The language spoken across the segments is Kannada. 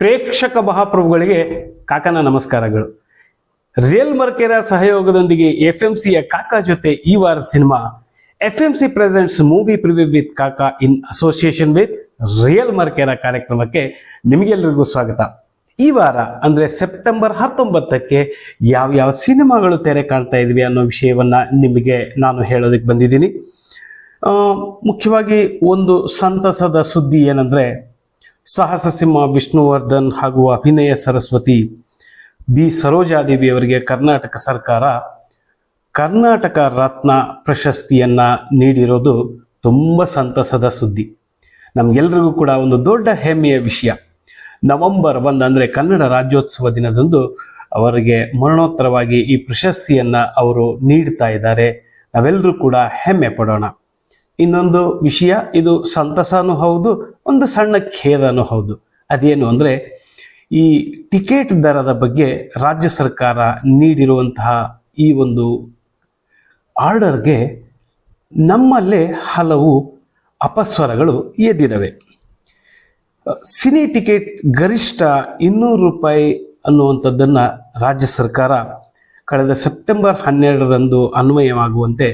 ಪ್ರೇಕ್ಷಕ ಮಹಾಪ್ರಭುಗಳಿಗೆ ಕಾಕನ ನಮಸ್ಕಾರಗಳು. ರಿಯಲ್ ಮರ್ಕೆರ ಸಹಯೋಗದೊಂದಿಗೆ ಎಫ್ ಎಂ ಸಿಯ ಕಾಕಾ ಜೊತೆ ಈ ವಾರ cinema F M C presents movie preview with Kaka in association with real ಮರ್ಕೆರ ಕಾರ್ಯಕ್ರಮಕ್ಕೆ ನಿಮಗೆಲ್ಲರಿಗೂ ಸ್ವಾಗತ. ಈ ವಾರ ಅಂದ್ರೆ ಸೆಪ್ಟೆಂಬರ್ ಹತ್ತೊಂಬತ್ತಕ್ಕೆ ಯಾವ ಯಾವ ಸಿನಿಮಾಗಳು ತೆರೆ ಕಾಣ್ತಾ ಇದ್ವಿ ಅನ್ನೋ ವಿಷಯವನ್ನ ನಿಮಗೆ ನಾನು ಹೇಳೋದಕ್ಕೆ ಬಂದಿದ್ದೀನಿ. ಮುಖ್ಯವಾಗಿ ಒಂದು ಸಂತಸದ ಸುದ್ದಿ ಏನಂದ್ರೆ ಸಾಹಸ ಸಿಂಹ ವಿಷ್ಣುವರ್ಧನ್ ಹಾಗೂ ಅಭಿನಯ ಸರಸ್ವತಿ ಬಿ. ಸರೋಜಾದೇವಿ ಅವರಿಗೆ ಕರ್ನಾಟಕ ಸರ್ಕಾರ ಕರ್ನಾಟಕ ರತ್ನ ಪ್ರಶಸ್ತಿಯನ್ನ ನೀಡಿರೋದು ತುಂಬ ಸಂತಸದ ಸುದ್ದಿ. ನಮಗೆಲ್ಲರಿಗೂ ಕೂಡ ಒಂದು ದೊಡ್ಡ ಹೆಮ್ಮೆಯ ವಿಷಯ. ನವೆಂಬರ್ ಒಂದು ಅಂದರೆ ಕನ್ನಡ ರಾಜ್ಯೋತ್ಸವ ದಿನದಂದು ಅವರಿಗೆ ಮರಣೋತ್ತರವಾಗಿ ಈ ಪ್ರಶಸ್ತಿಯನ್ನ ಅವರು ನೀಡ್ತಾ ಇದ್ದಾರೆ. ನಾವೆಲ್ಲರೂ ಕೂಡ ಹೆಮ್ಮೆ ಪಡೋಣ. ಇನ್ನೊಂದು ವಿಷಯ, ಇದು ಸಂತಸನೂ ಹೌದು ಒಂದು ಸಣ್ಣ ಖೇದನೂ ಹೌದು. ಅದೇನು ಅಂದರೆ ಈ ಟಿಕೆಟ್ ದರದ ಬಗ್ಗೆ ರಾಜ್ಯ ಸರ್ಕಾರ ನೀಡಿರುವಂತಹ ಈ ಒಂದು ಆರ್ಡರ್ಗೆ ನಮ್ಮಲ್ಲೇ ಹಲವು ಅಪಸ್ವರಗಳು ಎದ್ದಿದ್ದಾವೆ ಸಿನಿ ಟಿಕೆಟ್ ಗರಿಷ್ಠ ಇನ್ನೂರು ರೂಪಾಯಿ ಅನ್ನುವಂಥದ್ದನ್ನು ರಾಜ್ಯ ಸರ್ಕಾರ ಕಳೆದ ಸೆಪ್ಟೆಂಬರ್ ಹನ್ನೆರಡರಂದು ಅನ್ವಯವಾಗುವಂತೆ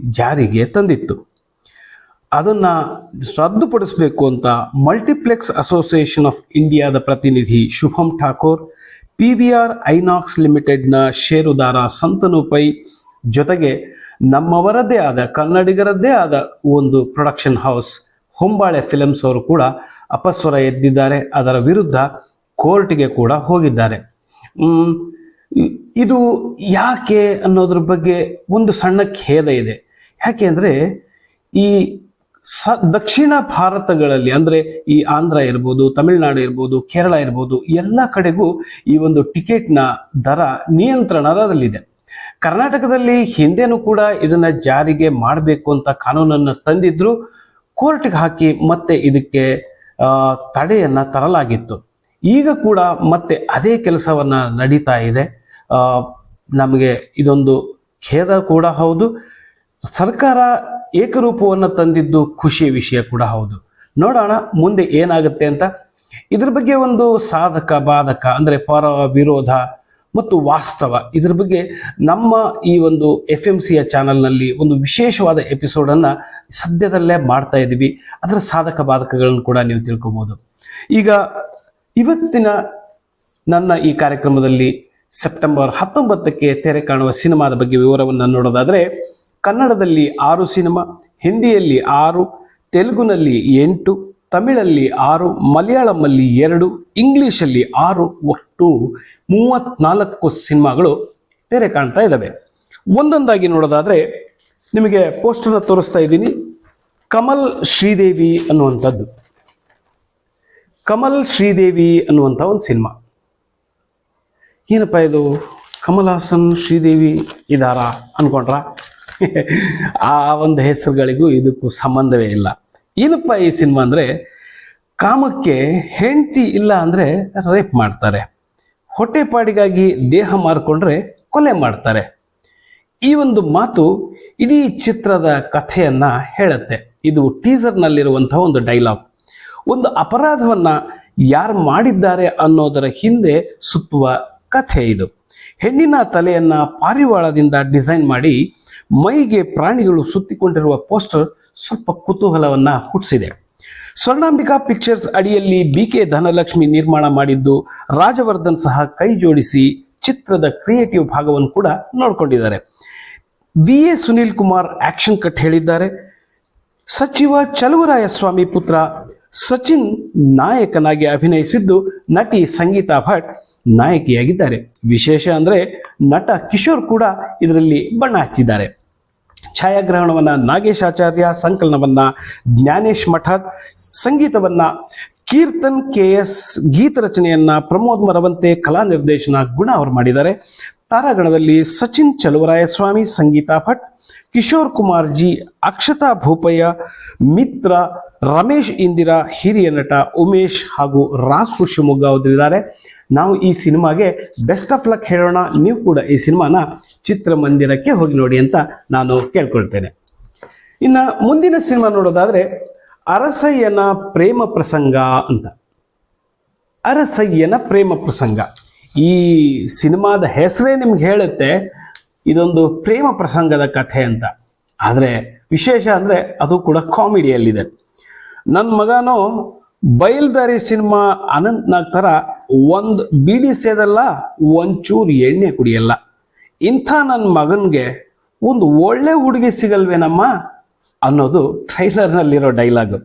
ಜಾರಿಗೆ ತಂದಿತ್ತು. ಅದನ್ನು ರದ್ದುಪಡಿಸಬೇಕು ಅಂತ ಮಲ್ಟಿಪ್ಲೆಕ್ಸ್ ಅಸೋಸಿಯೇಷನ್ ಆಫ್ ಇಂಡಿಯಾದ ಪ್ರತಿನಿಧಿ Shubham Thakur P V R INOX ಲಿಮಿಟೆಡ್ನ ಷೇರುದಾರ ಸಂತನು ಪೈ ಜೊತೆಗೆ ನಮ್ಮವರದ್ದೇ ಆದ, ಕನ್ನಡಿಗರದ್ದೇ ಆದ ಒಂದು ಪ್ರೊಡಕ್ಷನ್ ಹೌಸ್ ಹೊಂಬಾಳೆ ಫಿಲಮ್ಸ್ ಅವರು ಕೂಡ ಅಪಸ್ವರ ಎದ್ದಿದ್ದಾರೆ. ಅದರ ವಿರುದ್ಧ ಕೋರ್ಟ್ಗೆ ಕೂಡ ಹೋಗಿದ್ದಾರೆ. ಇದು ಯಾಕೆ ಅನ್ನೋದ್ರ ಬಗ್ಗೆ ಒಂದು ಸಣ್ಣ ಖೇದ ಇದೆ. ಯಾಕೆ ಅಂದರೆ ಈ ಸ, ದಕ್ಷಿಣ ಭಾರತಗಳಲ್ಲಿ, ಅಂದರೆ ಈ ಆಂಧ್ರ ಇರ್ಬೋದು, ತಮಿಳುನಾಡು ಇರ್ಬೋದು, ಕೇರಳ ಇರ್ಬೋದು, ಎಲ್ಲ ಕಡೆಗೂ ಈ ಒಂದು ಟಿಕೆಟ್ನ ದರ ನಿಯಂತ್ರಣದಲ್ಲಿದೆ ಕರ್ನಾಟಕದಲ್ಲಿ ಹಿಂದೆನೂ ಕೂಡ ಇದನ್ನ ಜಾರಿಗೆ ಮಾಡಬೇಕು ಅಂತ ಕಾನೂನನ್ನು ತಂದಿದ್ರು, ಕೋರ್ಟ್ಗೆ ಹಾಕಿ ಮತ್ತೆ ಇದಕ್ಕೆ ತಡೆಯನ್ನ ತರಲಾಗಿತ್ತು. ಈಗ ಕೂಡ ಮತ್ತೆ ಅದೇ ಕೆಲಸವನ್ನ ನಡೀತಾ ಇದೆ. ನಮಗೆ ಇದೊಂದು ಖೇದ ಕೂಡ ಹೌದು. ಸರ್ಕಾರ ಏಕರೂಪವನ್ನು ತಂದಿದ್ದು ಖುಷಿಯ ವಿಷಯ ಕೂಡ ಹೌದು. ನೋಡೋಣ ಮುಂದೆ ಏನಾಗುತ್ತೆ ಅಂತ. ಇದ್ರ ಬಗ್ಗೆ ಒಂದು ಸಾಧಕ, ಬಾಧಕ ಅಂದರೆ ಪರ ವಿರೋಧ ಮತ್ತು ವಾಸ್ತವ ಇದ್ರ ಬಗ್ಗೆ ನಮ್ಮ ಈ ಒಂದು ಎಫ್ ಎಂ ಸಿಯ ಚಾನಲ್ನಲ್ಲಿ ಒಂದು ವಿಶೇಷವಾದ ಎಪಿಸೋಡನ್ನು ಸದ್ಯದಲ್ಲೇ ಮಾಡ್ತಾ ಇದ್ದೀವಿ. ಅದರ ಸಾಧಕ, ಬಾಧಕಗಳನ್ನು ಕೂಡ ನೀವು ತಿಳ್ಕೊಬೋದು. ಈಗ ಇವತ್ತಿನ ನನ್ನ ಈ ಕಾರ್ಯಕ್ರಮದಲ್ಲಿ ಸೆಪ್ಟೆಂಬರ್ ಹತ್ತೊಂಬತ್ತಕ್ಕೆ ತೆರೆ ಕಾಣುವ ಸಿನಿಮಾದ ಬಗ್ಗೆ ವಿವರವನ್ನು ನೋಡೋದಾದರೆ ಕನ್ನಡದಲ್ಲಿ ಆರು ಸಿನಿಮಾ, ಹಿಂದಿಯಲ್ಲಿ ಆರು, ತೆಲುಗುನಲ್ಲಿ ಎಂಟು, ತಮಿಳಲ್ಲಿ ಆರು, ಮಲಯಾಳಮಲ್ಲಿ ಎರಡು, ಇಂಗ್ಲೀಷಲ್ಲಿ ಆರು, ಒಟ್ಟು ಮೂವತ್ನಾಲ್ಕು ಸಿನಿಮಾಗಳು ತೆರೆ ಕಾಣ್ತಾ ಇದ್ದಾವೆ. ಒಂದೊಂದಾಗಿ ನೋಡೋದಾದರೆ ನಿಮಗೆ ಪೋಸ್ಟರ್ನ ತೋರಿಸ್ತಾ ಇದ್ದೀನಿ. ಕಮಲ್ ಶ್ರೀದೇವಿ ಅನ್ನುವಂಥದ್ದು. ಕಮಲ್ ಶ್ರೀದೇವಿ ಅನ್ನುವಂಥ ಒಂದು ಸಿನಿಮಾ. ಏನಪ್ಪ ಇದು? ಕಮಲ್ ಹಾಸನ್ ಶ್ರೀದೇವಿ ಇದಾರಾ ಅನ್ಕೊಂಡ್ರ? ಆ ಒಂದು ಹೆಸರುಗಳಿಗೂ ಇದಕ್ಕೂ ಸಂಬಂಧವೇ ಇಲ್ಲ. ಏನಪ್ಪ ಈ ಸಿನಿಮಾ ಅಂದರೆ, ಕಾಮಕ್ಕೆ ಹೆಂಡತಿ ಇಲ್ಲ ಅಂದರೆ ರೇಪ್ ಮಾಡ್ತಾರೆ. ಹೊಟ್ಟೆಪಾಡಿಗಾಗಿ ದೇಹ ಮಾರಿಕೊಂಡ್ರೆ ಕೊಲೆ ಮಾಡ್ತಾರೆ. ಈ ಒಂದು ಮಾತು ಇಡೀ ಚಿತ್ರದ ಕಥೆಯನ್ನು ಹೇಳುತ್ತೆ. ಇದು ಟೀಸರ್ನಲ್ಲಿರುವಂತಹ ಒಂದು ಡೈಲಾಗ್ ಒಂದು ಅಪರಾಧವನ್ನು ಯಾರು ಮಾಡಿದ್ದಾರೆ ಅನ್ನೋದರ ಹಿಂದೆ ಸುತ್ತುವ ಕಥೆ ಇದು. ಹೆಣ್ಣಿನ ತಲೆಯನ್ನು ಪಾರಿವಾಳದಿಂದ ಡಿಸೈನ್ ಮಾಡಿ ಮೈಗೆ ಪ್ರಾಣಿಗಳು ಸುತ್ತಿಕೊಂಡಿರುವ ಪೋಸ್ಟರ್ ಸ್ವಲ್ಪ ಕುತೂಹಲವನ್ನ ಹುಟ್ಟಿಸಿದೆ. ಸ್ವರ್ಣಾಂಬಿಕಾ ಪಿಕ್ಚರ್ಸ್ ಅಡಿಯಲ್ಲಿ ಬಿ ಕೆ ಧನಲಕ್ಷ್ಮಿ ನಿರ್ಮಾಣ ಮಾಡಿದ್ದು ರಾಜವರ್ಧನ್ ಸಹ ಕೈ ಜೋಡಿಸಿ ಚಿತ್ರದ ಕ್ರಿಯೇಟಿವ್ ಭಾಗವನ್ನು ಕೂಡ ನೋಡ್ಕೊಂಡಿದ್ದಾರೆ. V A Sunil Kumar action cut ಹೇಳಿದ್ದಾರೆ. ಸಚಿವ ಚಲುವರಾಯಸ್ವಾಮಿ ಪುತ್ರ ಸಚಿನ್ ನಾಯಕನಾಗಿ ಅಭಿನಯಿಸಿದ್ದು ನಟಿ ಸಂಗೀತಾ ಭಟ್ ನಾಯಕಿಯಾಗಿದ್ದಾರೆ. ವಿಶೇಷ ಅಂದರೆ ನಟ ಕಿಶೋರ್ ಕೂಡ ಇದರಲ್ಲಿ ಬಣ್ಣ ಹಚ್ಚಿದ್ದಾರೆ. ಛಾಯಾಗ್ರಹಣವನ್ನ ನಾಗೇಶ್ ಆಚಾರ್ಯ ಸಂಕಲನವನ್ನು ಜ್ಞಾನೇಶ್ ಮಠದ್, ಸಂಗೀತವನ್ನು ಕೀರ್ತನ್ ಕೆ ಎಸ್ ಗೀತ ರಚನೆಯನ್ನು ಪ್ರಮೋದ್ ಮರವಂತೆ ಕಲಾ ನಿರ್ದೇಶನ ಗುಣ ಅವರು ಮಾಡಿದ್ದಾರೆ. ತಾರಾಗಣದಲ್ಲಿ ಸಚಿನ್ ಚಲುವರಾಯಸ್ವಾಮಿ, ಸಂಗೀತ ಭಟ್, ಕಿಶೋರ್ ಕುಮಾರ್ ಜಿ, ಅಕ್ಷತಾ ಭೂಪಯ್ಯ, ಮಿತ್ರ ರಮೇಶ್ ಇಂದಿರಾ, ಹಿರಿಯ ನಟ ಉಮೇಶ್ ಹಾಗೂ ರಾಕು ಶಿವಮೊಗ್ಗ ಅವರಿದ್ದಾರೆ. ನಾವು ಈ ಸಿನಿಮಾಗೆ ಬೆಸ್ಟ್ ಆಫ್ ಲಕ್ ಹೇಳೋಣ. ನೀವು ಕೂಡ ಈ ಸಿನಿಮಾನ ಚಿತ್ರಮಂದಿರಕ್ಕೆ ಹೋಗಿ ನೋಡಿ ಅಂತ ನಾನು ಕೇಳ್ಕೊಳ್ತೇನೆ. ಇನ್ನು ಮುಂದಿನ ಸಿನಿಮಾ ನೋಡೋದಾದರೆ ಅರಸಯ್ಯನ ಪ್ರೇಮ ಪ್ರಸಂಗ ಅಂತ. ಅರಸಯ್ಯನ ಪ್ರೇಮ ಪ್ರಸಂಗ. ಈ ಸಿನಿಮಾದ ಹೆಸರೇ ನಿಮ್ಗೆ ಹೇಳುತ್ತೆ, ಇದೊಂದು ಪ್ರೇಮ ಪ್ರಸಂಗದ ಕಥೆ ಅಂತ. ಆದರೆ ವಿಶೇಷ ಅಂದರೆ ಅದು ಕೂಡ ಕಾಮಿಡಿಯಲ್ಲಿದೆ. ನನ್ನ ಮಗನೂ ಬಯಲ್ದಾರಿ ಸಿನಿಮಾ ಅನಂತ್ನಾಗ್ ಥರ ಒಂದು ಬೀಡಿ ಸೇದಲ್ಲ, ಒಂಚೂರು ಎಣ್ಣೆ ಕುಡಿಯಲ್ಲ. ಇಂಥ ನನ್ನ ಮಗನಿಗೆ ಒಂದು ಒಳ್ಳೆ ಹುಡುಗಿ ಸಿಗಲ್ವೇನಮ್ಮ ಅನ್ನೋದು ಟ್ರೈಲರ್ನಲ್ಲಿರೋ ಡೈಲಾಗ್.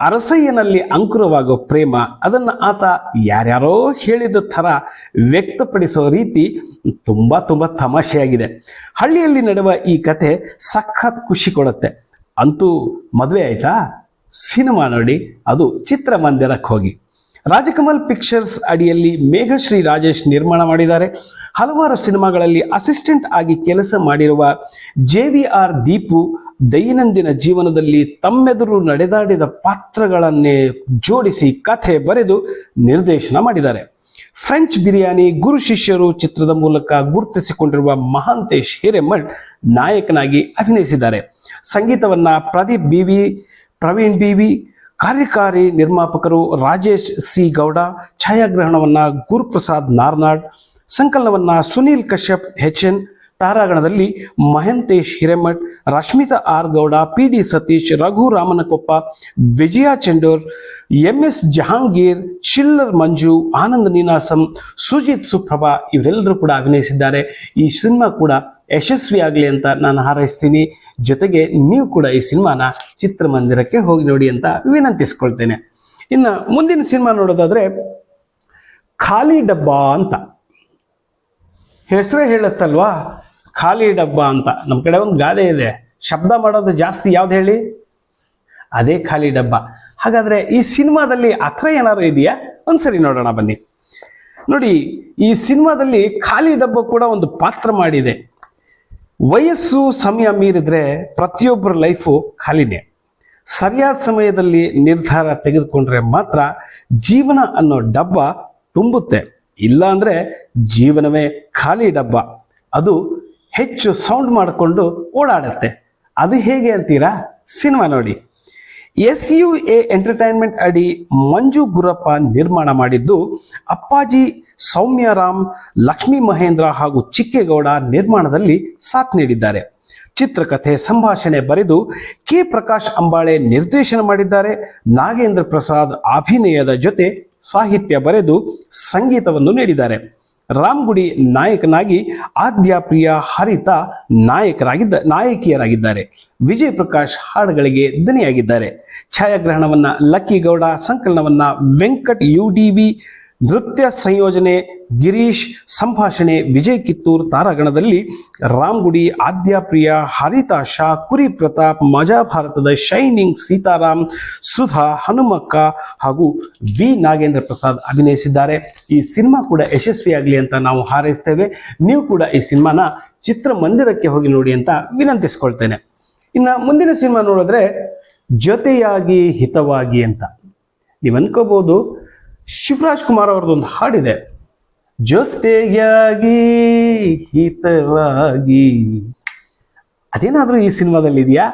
ಅರಸಯ್ಯನಲ್ಲಿ ಅಂಕುರವಾಗೋ ಪ್ರೇಮ, ಅದನ್ನು ಆತ ಯಾರ್ಯಾರೋ ಹೇಳಿದ ಥರ ವ್ಯಕ್ತಪಡಿಸೋ ರೀತಿ ತುಂಬ ತುಂಬ ತಮಾಷೆಯಾಗಿದೆ. ಹಳ್ಳಿಯಲ್ಲಿ ನಡೆಯುವ ಈ ಕತೆ ಸಖತ್ ಖುಷಿ ಕೊಡುತ್ತೆ. ಅಂತೂ ಮದುವೆ ಆಯ್ತಾ? ಸಿನಿಮಾ ನೋಡಿ, ಅದು ಚಿತ್ರಮಂದಿರಕ್ಕೆ ಹೋಗಿ. ರಾಜಕಮಲ್ ಪಿಕ್ಚರ್ಸ್ ಅಡಿಯಲ್ಲಿ ಮೇಘಶ್ರೀ ರಾಜೇಶ್ ನಿರ್ಮಾಣ ಮಾಡಿದ್ದಾರೆ. ಹಲವಾರು ಸಿನಿಮಾಗಳಲ್ಲಿ ಅಸಿಸ್ಟೆಂಟ್ ಆಗಿ ಕೆಲಸ ಮಾಡಿರುವ ಜೆ ವಿ ಆರ್ ದೀಪು ದೈನಂದಿನ ಜೀವನದಲ್ಲಿ ತಮ್ಮೆದುರು ನಡೆದಾಡಿದ ಪಾತ್ರಗಳನ್ನೇ ಜೋಡಿಸಿ ಕಥೆ ಬರೆದು ನಿರ್ದೇಶನ ಮಾಡಿದ್ದಾರೆ. ಫ್ರೆಂಚ್ ಬಿರಿಯಾನಿ, ಗುರು ಶಿಷ್ಯರು ಚಿತ್ರದ ಮೂಲಕ ಗುರುತಿಸಿಕೊಂಡಿರುವ ಮಹಾಂತೇಶ್ ಹಿರೇಮಠ್ ನಾಯಕನಾಗಿ ಅಭಿನಯಿಸಿದ್ದಾರೆ. ಸಂಗೀತವನ್ನ Pradeep B V Praveen B V, ಕಾರ್ಯಕಾರಿ ನಿರ್ಮಾಪಕರು ರಾಜೇಶ್ ಸಿ ಗೌಡ, ಛಾಯಾಗ್ರಹಣವನ್ನು ಗುರುಪ್ರಸಾದ್ ನಾರ್ನಾಡ್, ಸಂಕಲನವನ್ನು Sunil Kashyap, H N ತಾರಾಗಣದಲ್ಲಿ Mahantesh Hiremath, Rashmita R Gowda P D Satish, Raghu Ramanakoppa, Vijaya Chendur M S Jahangir, Chillar Manju, Anand Ninasam, Sujit Suprabha ಇವರೆಲ್ಲರೂ ಕೂಡ ಅಭಿನಯಿಸಿದ್ದಾರೆ. ಈ ಸಿನಿಮಾ ಕೂಡ ಯಶಸ್ವಿಯಾಗಲಿ ಅಂತ ನಾನು ಹಾರೈಸ್ತೀನಿ. ಜೊತೆಗೆ ನೀವು ಕೂಡ ಈ ಸಿನಿಮಾನ ಚಿತ್ರಮಂದಿರಕ್ಕೆ ಹೋಗಿ ನೋಡಿ ಅಂತ ವಿನಂತಿಸ್ಕೊಳ್ತೇನೆ. ಇನ್ನು ಮುಂದಿನ ಸಿನಿಮಾ ನೋಡೋದಾದ್ರೆ ಖಾಲಿ ಡಬ್ಬಾ ಅಂತ. ಹೆಸರೇ ಹೇಳುತ್ತಲ್ವಾ? ಖಾಲಿ ಡಬ್ಬ ಅಂತ. ನಮ್ಮ ಕಡೆ ಒಂದು ಗಾದೆ ಇದೆ. ಶಬ್ದ ಮಾಡೋದು ಜಾಸ್ತಿ ಯಾವ್ದು ಹೇಳಿ? ಅದೇ ಖಾಲಿ ಡಬ್ಬ. ಹಾಗಾದ್ರೆ ಈ ಸಿನಿಮಾದಲ್ಲಿ ಅರ್ಥ ಏನಾದ್ರು ಇದೆಯಾ? ಒಂದ್ಸರಿ ನೋಡೋಣ ಬನ್ನಿ. ನೋಡಿ, ಈ ಸಿನಿಮಾದಲ್ಲಿ ಖಾಲಿ ಡಬ್ಬ ಕೂಡ ಒಂದು ಪಾತ್ರ ಮಾಡಿದೆ. ವಯಸ್ಸು, ಸಮಯ ಮೀರಿದ್ರೆ ಪ್ರತಿಯೊಬ್ಬರ ಲೈಫು ಖಾಲಿನೇ. ಸರಿಯಾದ ಸಮಯದಲ್ಲಿ ನಿರ್ಧಾರ ತೆಗೆದುಕೊಂಡ್ರೆ ಮಾತ್ರ ಜೀವನ ಅನ್ನೋ ಡಬ್ಬ ತುಂಬುತ್ತೆ. ಇಲ್ಲ ಅಂದ್ರೆ ಜೀವನವೇ ಖಾಲಿ ಡಬ್ಬ. ಅದು ಹೆಚ್ಚು ಸೌಂಡ್ ಮಾಡಿಕೊಂಡು ಓಡಾಡುತ್ತೆ. ಅದು ಹೇಗೆ ಅಂತೀರಾ? ಸಿನಿಮಾ ನೋಡಿ. ಎಸ್ ಯು ಎ ಎಂಟರ್ಟೈನ್ಮೆಂಟ್ ಅಡಿ ಮಂಜು ಗುರಪ್ಪ ನಿರ್ಮಾಣ ಮಾಡಿದ್ದು ಅಪ್ಪಾಜಿ, ಸೌಮ್ಯರಾಮ್, ಲಕ್ಷ್ಮೀ ಮಹೇಂದ್ರ ಹಾಗೂ ಚಿಕ್ಕೇಗೌಡ ನಿರ್ಮಾಣದಲ್ಲಿ ಸಾಥ್ ನೀಡಿದ್ದಾರೆ. ಚಿತ್ರಕಥೆ ಸಂಭಾಷಣೆ ಬರೆದು ಕೆ ಪ್ರಕಾಶ್ ಅಂಬಾಳೆ ನಿರ್ದೇಶನ ಮಾಡಿದ್ದಾರೆ. ನಾಗೇಂದ್ರ ಪ್ರಸಾದ್ ಅಭಿನಯದ ಜೊತೆ ಸಾಹಿತ್ಯ ಬರೆದು ಸಂಗೀತವನ್ನು ನೀಡಿದ್ದಾರೆ. ರಾಮ್ಗುಡಿ ನಾಯಕನಾಗಿ ಆದ್ಯಾಪ್ರಿಯ ಹರಿತ ನಾಯಕರಾಗಿದ್ದ ನಾಯಕಿಯರಾಗಿದ್ದಾರೆ. ವಿಜಯ್ ಪ್ರಕಾಶ್ ಹಾಡುಗಳಿಗೆ ದನಿಯಾಗಿದ್ದಾರೆ ಛಾಯಾಗ್ರಹಣವನ್ನ ಲಕ್ಕಿ ಗೌಡ, ಸಂಕಲನವನ್ನ ವೆಂಕಟ್ ಯು ಡಿ ವಿ ನೃತ್ಯ ಸಂಯೋಜನೆ ಗಿರೀಶ್, ಸಂಭಾಷಣೆ ವಿಜಯ್ ಕಿತ್ತೂರ್ ತಾರಾಗಣದಲ್ಲಿ ರಾಮ್ಗುಡಿ ಆದ್ಯಾಪ್ರಿಯ ಹರಿತಾ ಶಾ, ಕುರಿ ಪ್ರತಾಪ್, ಮಜಾ ಭಾರತದ ಶೈನಿಂಗ್ ಸೀತಾರಾಮ್, ಸುಧಾ, ಹನುಮಕ್ಕ ಹಾಗೂ ವಿ ನಾಗೇಂದ್ರ ಪ್ರಸಾದ್ ಅಭಿನಯಿಸಿದ್ದಾರೆ. ಈ ಸಿನಿಮಾ ಕೂಡ ಯಶಸ್ವಿಯಾಗಲಿ ಅಂತ ನಾವು ಹಾರೈಸ್ತೇವೆ. ನೀವು ಕೂಡ ಈ ಸಿನಿಮಾನ ಚಿತ್ರಮಂದಿರಕ್ಕೆ ಹೋಗಿ ನೋಡಿ ಅಂತ ವಿನಂತಿಸ್ಕೊಳ್ತೇನೆ. ಇನ್ನು ಮುಂದಿನ ಸಿನಿಮಾ ನೋಡಿದ್ರೆ ಜೊತೆಯಾಗಿ ಹಿತವಾಗಿ ಅಂತ. ನೀವು ಅನ್ಕೋಬಹುದು ಶಿವರಾಜ್ ಕುಮಾರ್ ಅವ್ರದ್ದೊಂದು ಹಾಡಿದೆ. ಜೊತೆಯಾಗಿ ಹಿತವಾಗಿ. ಅದೇನಾದರೂ ಈ ಸಿನಿಮಾದಲ್ಲಿ ಇದೆಯಾ?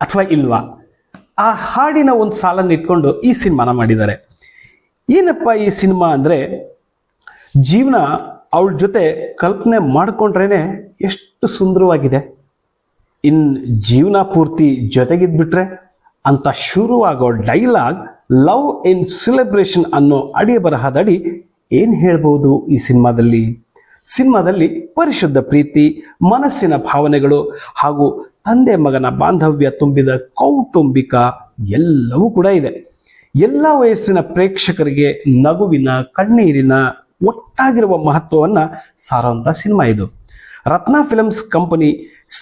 ಅಥವಾ ಇಲ್ವಾ? ಆ ಹಾಡಿನ ಒಂದು ಸಾಲನ್ನು ಇಟ್ಕೊಂಡು ಈ ಸಿನಿಮಾನ ಮಾಡಿದ್ದಾರೆ. ಏನಪ್ಪ ಈ ಸಿನಿಮಾ ಅಂದರೆ? ಜೀವನ ಅವಳ ಜೊತೆ ಕಲ್ಪನೆ ಮಾಡಿಕೊಂಡ್ರೇ ಎಷ್ಟು ಸುಂದರವಾಗಿದೆ. ಇನ್ನು ಜೀವನ ಪೂರ್ತಿ ಜೊತೆಗಿದ್ಬಿಟ್ರೆ ಅಂತ ಶುರುವಾಗೋ ಡೈಲಾಗ್ ಲವ್ ಇನ್ ಸೆಲೆಬ್ರೇಷನ್ ಅನ್ನೋ ಅಡಿಯ ಬರಹದಡಿ ಏನು ಹೇಳ್ಬೋದು ಈ ಸಿನಿಮಾದಲ್ಲಿ? ಸಿನಿಮಾದಲ್ಲಿ ಪರಿಶುದ್ಧ ಪ್ರೀತಿ, ಮನಸ್ಸಿನ ಭಾವನೆಗಳು ಹಾಗೂ ತಂದೆ ಮಗನ ಬಾಂಧವ್ಯ ತುಂಬಿದ ಕೌಟುಂಬಿಕ ಎಲ್ಲವೂ ಕೂಡ ಇದೆ. ಎಲ್ಲ ವಯಸ್ಸಿನ ಪ್ರೇಕ್ಷಕರಿಗೆ ನಗುವಿನ, ಕಣ್ಣೀರಿನ ಒಟ್ಟಾಗಿರುವ ಮಹತ್ವವನ್ನು ಸಾರುವಂಥ ಸಿನಿಮಾ ಇದು. ರತ್ನ ಫಿಲಮ್ಸ್ ಕಂಪನಿ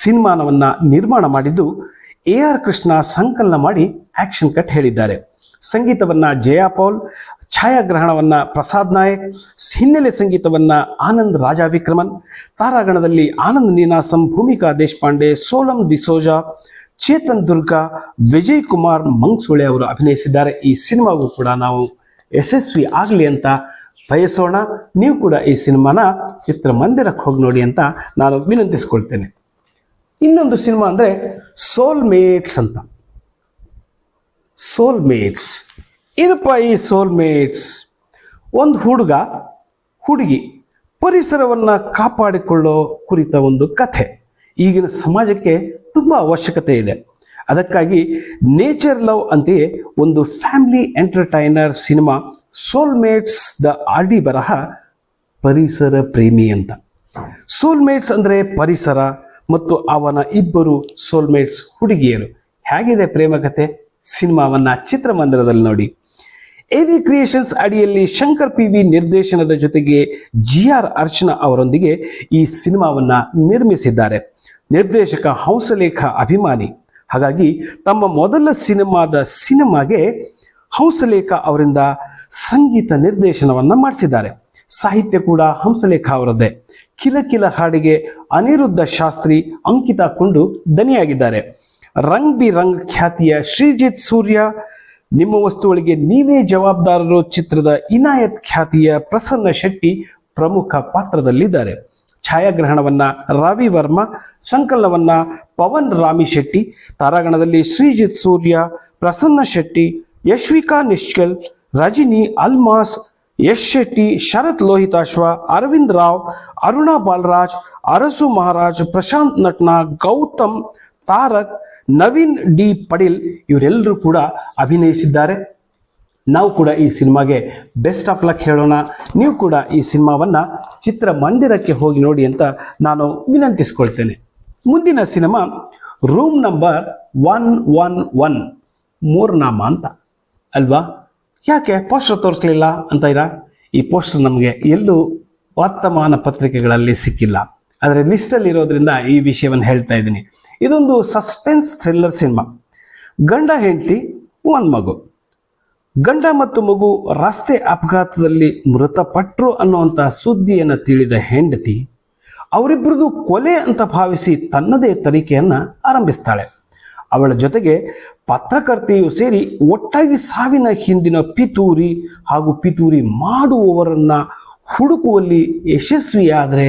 ಸಿನಿಮಾನವನ್ನು ನಿರ್ಮಾಣ ಮಾಡಿದ್ದು ಎ ಆರ್ ಕೃಷ್ಣ ಸಂಕಲನ ಮಾಡಿ ಆಕ್ಷನ್ ಕಟ್ ಹೇಳಿದ್ದಾರೆ. ಸಂಗೀತವನ್ನ ಜಯಾ ಪೌಲ್, ಛಾಯಾಗ್ರಹಣವನ್ನು ಪ್ರಸಾದ್ ನಾಯಕ್, ಹಿನ್ನೆಲೆ ಸಂಗೀತವನ್ನ ಆನಂದ್ ರಾಜಾ ವಿಕ್ರಮನ್ ತಾರಾಗಣದಲ್ಲಿ ಆನಂದ್ ನೀನಾಸಂ, ಭೂಮಿಕಾ ದೇಶಪಾಂಡೆ, ಸೋಲಂ ಡಿಸೋಜಾ, ಚೇತನ್ ದುರ್ಗಾ, ವಿಜಯ್ ಕುಮಾರ್ ಮಂಗ್ಸೋಳೆ ಅವರು ಅಭಿನಯಿಸಿದ್ದಾರೆ. ಈ ಸಿನಿಮಾಗೂ ಕೂಡ ನಾವು ಯಶಸ್ವಿ ಆಗಲಿ ಅಂತ ಬಯಸೋಣ. ನೀವು ಕೂಡ ಈ ಸಿನಿಮಾನ ಚಿತ್ರಮಂದಿರಕ್ಕೆ ಹೋಗಿ ನೋಡಿ ಅಂತ ನಾನು ವಿನಂತಿಸ್ಕೊಳ್ತೇನೆ. ಇನ್ನೊಂದು ಸಿನಿಮಾ ಅಂದರೆ ಸೋಲ್ಮೇಟ್ಸ್ ಅಂತ. ಸೋಲ್ಮೇಟ್ಸ್. ಏನಪ್ಪ ಈ ಸೋಲ್ಮೇಟ್ಸ್? ಒಂದು ಹುಡುಗ, ಹುಡುಗಿ ಪರಿಸರವನ್ನು ಕಾಪಾಡಿಕೊಳ್ಳೋ ಕುರಿತ ಒಂದು ಕಥೆ. ಈಗಿನ ಸಮಾಜಕ್ಕೆ ತುಂಬ ಅವಶ್ಯಕತೆ ಇದೆ. ಅದಕ್ಕಾಗಿ ನೇಚರ್ ಲವ್ ಅಂತೆಯೇ ಒಂದು family entertainer cinema soulmates the ಆಡಿ ಬರಹ ಪರಿಸರ ಪ್ರೇಮಿ ಅಂತ. ಸೋಲ್ಮೇಟ್ಸ್ ಅಂದರೆ ಪರಿಸರ ಮತ್ತು ಅವನ ಇಬ್ಬರು ಸೋಲ್ಮೇಟ್ಸ್ ಹುಡುಗಿಯರು. ಹೇಗಿದೆ ಪ್ರೇಮ ಕಥೆ ಸಿನಿಮಾವನ್ನ ಚಿತ್ರಮಂದಿರದಲ್ಲಿ ನೋಡಿ. ಎವಿ ಕ್ರಿಯೇಷನ್ಸ್ ಅಡಿಯಲ್ಲಿ ಶಂಕರ್ ಪಿ ವಿ ನಿರ್ದೇಶನದ ಜೊತೆಗೆ ಜಿ ಆರ್ ಅರ್ಚನಾ ಅವರೊಂದಿಗೆ ಈ ಸಿನಿಮಾವನ್ನ ನಿರ್ಮಿಸಿದ್ದಾರೆ. ನಿರ್ದೇಶಕ ಹಂಸಲೇಖ ಅಭಿಮಾನಿ. ಹಾಗಾಗಿ ತಮ್ಮ ಮೊದಲ ಸಿನಿಮಾದ ಸಿನಿಮಾಗೆ ಹಂಸಲೇಖ ಅವರಿಂದ ಸಂಗೀತ ನಿರ್ದೇಶನವನ್ನ ಮಾಡಿಸಿದ್ದಾರೆ. ಸಾಹಿತ್ಯ ಕೂಡ ಹಂಸಲೇಖ ಅವರದ್ದೇ. ಕಿಲ ಕಿಲ ಹಾಡಿಗೆ ಅನಿರುದ್ಧ ಶಾಸ್ತ್ರಿ ಅಂಕಿತ ಕೊಂಡು ದನಿಯಾಗಿದ್ದಾರೆ. ರಂಗ್ ಬಿ ರಂಗ್ ಖ್ಯಾತಿಯ ಶ್ರೀಜಿತ್ ಸೂರ್ಯ, ನಿಮ್ಮ ವಸ್ತುಗಳಿಗೆ ನೀವೇ ಜವಾಬ್ದಾರರು ಚಿತ್ರದ ಇನಾಯತ್ ಖ್ಯಾತಿಯ ಪ್ರಸನ್ನ ಶೆಟ್ಟಿ ಪ್ರಮುಖ ಪಾತ್ರದಲ್ಲಿದ್ದಾರೆ. ಛಾಯಾಗ್ರಹಣವನ್ನ ರವಿ ವರ್ಮ, ಸಂಕಲನವನ್ನ ಪವನ್ ರಾಮಿ ಶೆಟ್ಟಿ, ತಾರಾಗಣದಲ್ಲಿ ಶ್ರೀಜಿತ್ ಸೂರ್ಯ, ಪ್ರಸನ್ನ ಶೆಟ್ಟಿ, ಯಶ್ವಿಕಾ ನಿಶ್ಕಲ್, ರಜಿನಿ ಅಲ್ಮಾಸ್ ಯಶ್ ಶೆಟ್ಟಿ ಶರತ್ ಲೋಹಿತಾಶ್ವ ಅರವಿಂದ್ ರಾವ್, ಅರುಣ ಬಾಲರಾಜ್, ಅರಸು ಮಹಾರಾಜ್, ಪ್ರಶಾಂತ್ ನಟ್ನ, ಗೌತಮ್, ತಾರಕ್, ನವೀನ್ ಡಿ ಪಡೀಲ್ ಇವರೆಲ್ಲರೂ ಕೂಡ ಅಭಿನಯಿಸಿದ್ದಾರೆ. ನಾವು ಕೂಡ ಈ ಸಿನಿಮಾಗೆ ಬೆಸ್ಟ್ ಆಫ್ ಲಕ್ ಹೇಳೋಣ. ನೀವು ಕೂಡ ಈ ಸಿನಿಮಾವನ್ನ ಚಿತ್ರಮಂದಿರಕ್ಕೆ ಹೋಗಿ ನೋಡಿ ಅಂತ ನಾನು ವಿನಂತಿಸ್ಕೊಳ್ತೇನೆ. ಮುಂದಿನ cinema room number one one one, ಮೂರ್ನಾಮ ಅಂತ, ಅಲ್ವಾ? ಯಾಕೆ ಪೋಸ್ಟರ್ ತೋರಿಸ್ಲಿಲ್ಲ ಅಂತ ಇರ? ಈ ಪೋಸ್ಟರ್ ನಮಗೆ ಎಲ್ಲೂ ವರ್ತಮಾನ ಪತ್ರಿಕೆಗಳಲ್ಲಿ ಸಿಕ್ಕಿಲ್ಲ. ಆದರೆ ಲಿಸ್ಟಲ್ಲಿ ಇರೋದ್ರಿಂದ ಈ ವಿಷಯವನ್ನು ಹೇಳ್ತಾ ಇದ್ದೀನಿ. ಇದೊಂದು ಸಸ್ಪೆನ್ಸ್ ಥ್ರಿಲ್ಲರ್ ಸಿನಿಮಾ. ಗಂಡ ಹೆಂಡತಿ, ಒಂದು ಮಗು. ಗಂಡ ಮತ್ತು ಮಗು ರಸ್ತೆ ಅಪಘಾತದಲ್ಲಿ ಮೃತಪಟ್ಟರು ಅನ್ನುವಂಥ ಸುದ್ದಿಯನ್ನು ತಿಳಿದ ಹೆಂಡತಿ ಅವರಿಬ್ಬರದು ಕೊಲೆ ಅಂತ ಭಾವಿಸಿ ತನ್ನದೇ ತನಿಖೆಯನ್ನು ಆರಂಭಿಸ್ತಾಳೆ. ಅವಳ ಜೊತೆಗೆ ಪತ್ರಕರ್ತೆಯು ಸೇರಿ ಒಟ್ಟಾಗಿ ಸಾವಿನ ಹಿಂದಿನ ಪಿತೂರಿ ಹಾಗೂ ಪಿತೂರಿ ಮಾಡುವವರನ್ನ ಹುಡುಕುವಲ್ಲಿ ಯಶಸ್ವಿಯಾದರೆ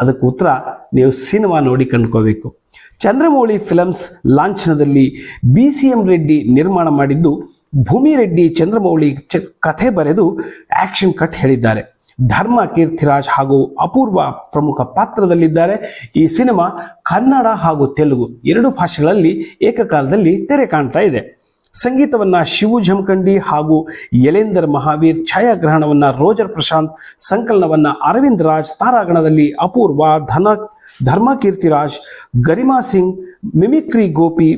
ಅದಕ್ಕೆ ಉತ್ತರ ನೀವು ಸಿನಿಮಾ ನೋಡಿ ಕಂಡ್ಕೋಬೇಕು. ಚಂದ್ರಮೌಳಿ ಫಿಲಮ್ಸ್ ಲಾಂಛನದಲ್ಲಿ ಬಿ ಸಿ ಎಂ ರೆಡ್ಡಿ ನಿರ್ಮಾಣ ಮಾಡಿದ್ದು ಭೂಮಿ ರೆಡ್ಡಿ ಚಂದ್ರಮೌಳಿ ಕಥೆ ಬರೆದು ಆಕ್ಷನ್ ಕಟ್ ಹೇಳಿದ್ದಾರೆ. ಧರ್ಮ ಕೀರ್ತಿರಾಜ್ ಹಾಗೂ ಅಪೂರ್ವ ಪ್ರಮುಖ ಪಾತ್ರದಲ್ಲಿದ್ದಾರೆ. ಈ ಸಿನಿಮಾ ಕನ್ನಡ ಹಾಗೂ ತೆಲುಗು ಎರಡು ಭಾಷೆಗಳಲ್ಲಿ ಏಕಕಾಲದಲ್ಲಿ ತೆರೆ ಕಾಣ್ತಾ ಇದೆ. ಸಂಗೀತವನ್ನ ಶಿವು ಜಮಖಂಡಿ ಹಾಗೂ ಯಲೇಂದರ್ ಮಹಾವೀರ್ ಛಾಯಾಗ್ರಹಣವನ್ನ ರೋಜರ್ ಪ್ರಶಾಂತ್, ಸಂಕಲನವನ್ನ ಅರವಿಂದ್ ರಾಜ್ ತಾರಾಗಣದಲ್ಲಿ ಅಪೂರ್ವ ಧನ ಧರ್ಮ ಕೀರ್ತಿರಾಜ್, ಗರಿಮಾ ಸಿಂಗ್, ಮಿಮಿಕ್ರಿ ಗೋಪಿ,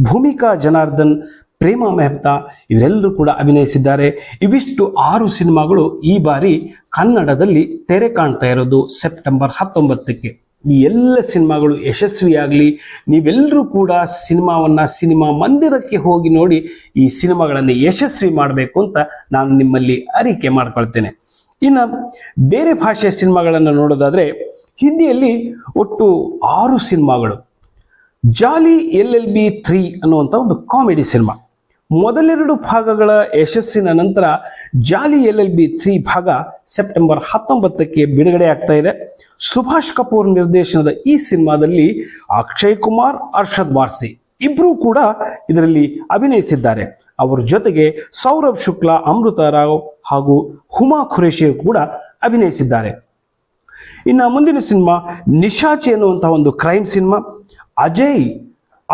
ಭೂಮಿಕಾ ಜನಾರ್ದನ್, ಪ್ರೇಮ ಮೆಹ್ತಾ ಇವರೆಲ್ಲರೂ ಕೂಡ ಅಭಿನಯಿಸಿದ್ದಾರೆ. ಇವಿಷ್ಟು ಆರು ಸಿನಿಮಾಗಳು ಈ ಬಾರಿ ಕನ್ನಡದಲ್ಲಿ ತೆರೆ ಕಾಣ್ತಾ ಇರೋದು ಸೆಪ್ಟೆಂಬರ್ ಹತ್ತೊಂಬತ್ತಕ್ಕೆ. ಈ ಎಲ್ಲ ಸಿನಿಮಾಗಳು ಯಶಸ್ವಿಯಾಗಲಿ ನೀವೆಲ್ಲರೂ ಕೂಡ ಸಿನಿಮಾವನ್ನು ಸಿನಿಮಾ ಮಂದಿರಕ್ಕೆ ಹೋಗಿ ನೋಡಿ ಈ ಸಿನಿಮಾಗಳನ್ನು ಯಶಸ್ವಿ ಮಾಡಬೇಕು ಅಂತ ನಾನು ನಿಮ್ಮಲ್ಲಿ ಅರಿಕೆ ಮಾಡ್ಕೊಳ್ತೇನೆ. ಇನ್ನು ಬೇರೆ ಭಾಷೆಯ ಸಿನಿಮಾಗಳನ್ನು ನೋಡೋದಾದರೆ, ಹಿಂದಿಯಲ್ಲಿ ಒಟ್ಟು ಆರು ಸಿನಿಮಾಗಳು. Jolly L L B three ಅನ್ನುವಂಥ ಒಂದು ಕಾಮಿಡಿ ಸಿನಿಮಾ. ಮೊದಲೆರಡು ಭಾಗಗಳ ಯಶಸ್ಸಿನ ನಂತರ Jolly L L B three ಭಾಗ ಸೆಪ್ಟೆಂಬರ್ ಹತ್ತೊಂಬತ್ತಕ್ಕೆ ಬಿಡುಗಡೆ ಆಗ್ತಾ ಇದೆ. ಸುಭಾಷ್ ಕಪೂರ್ ನಿರ್ದೇಶನದ ಈ ಸಿನಿಮಾದಲ್ಲಿ ಅಕ್ಷಯ್ ಕುಮಾರ್, ಅರ್ಷದ್ ವಾರ್ಸಿ ಇಬ್ಬರೂ ಕೂಡ ಇದರಲ್ಲಿ ಅಭಿನಯಿಸಿದ್ದಾರೆ. ಅವರ ಜೊತೆಗೆ ಸೌರಭ್ ಶುಕ್ಲಾ, ಅಮೃತ ರಾವ್ ಹಾಗೂ ಹುಮಾ ಖುರೇಶಿ ಕೂಡ ಅಭಿನಯಿಸಿದ್ದಾರೆ. ಇನ್ನು ಮುಂದಿನ ಸಿನಿಮಾ ನಿಶಾಚಿ ಅನ್ನುವಂತಹ ಒಂದು crime cinema. Ajay